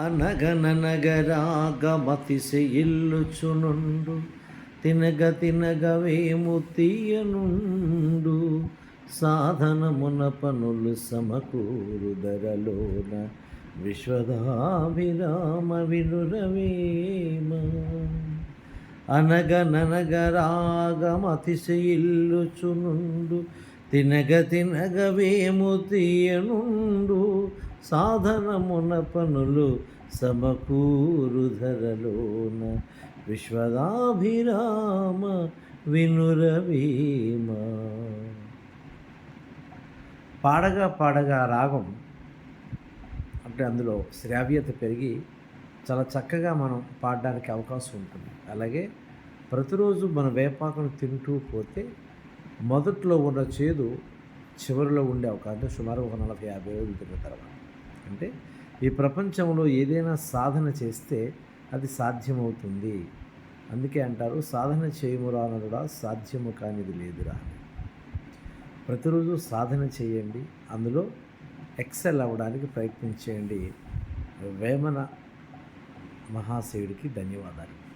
అనగననగరాగమతిసి ఇల్లుచునుండు తినగ తినగవేము తీయనుండు. సాధనమున పనులు సమకూరు ధరలోన విశ్వదాభిరామ వినురవేమ. అనగననగరాగమతిశయిల్లుచునుండు తినగ తినగవేము తీయనుండు. సాధనమున పనులు సమకూరుధరలోన విశ్వదాభిరామ వినురవీమ పాడగా పాడగా రాగం అంటే అందులో శ్రావ్యత పెరిగి చాలా చక్కగా మనం పాడడానికి అవకాశం ఉంటుంది. అలాగే ప్రతిరోజు మన వేపాకును తింటూ పోతే మొదట్లో ఉన్న చేదు చివరిలో ఉండే అవకాశం సుమారు ఒక నలభై యాభై రోజులు తిన్న తర్వాత. అంటే ఈ ప్రపంచంలో ఏదైనా సాధన చేస్తే అది సాధ్యమవుతుంది. అందుకే అంటారు సాధన చేయమురా అనరుడా సాధ్యము కానిది లేదురా ప్రతిరోజు సాధన చేయండి అందులో ఎక్సెల్ అవ్వడానికి ప్రయత్నించేయండి. వేమన మహాశయుడికి ధన్యవాదాలు.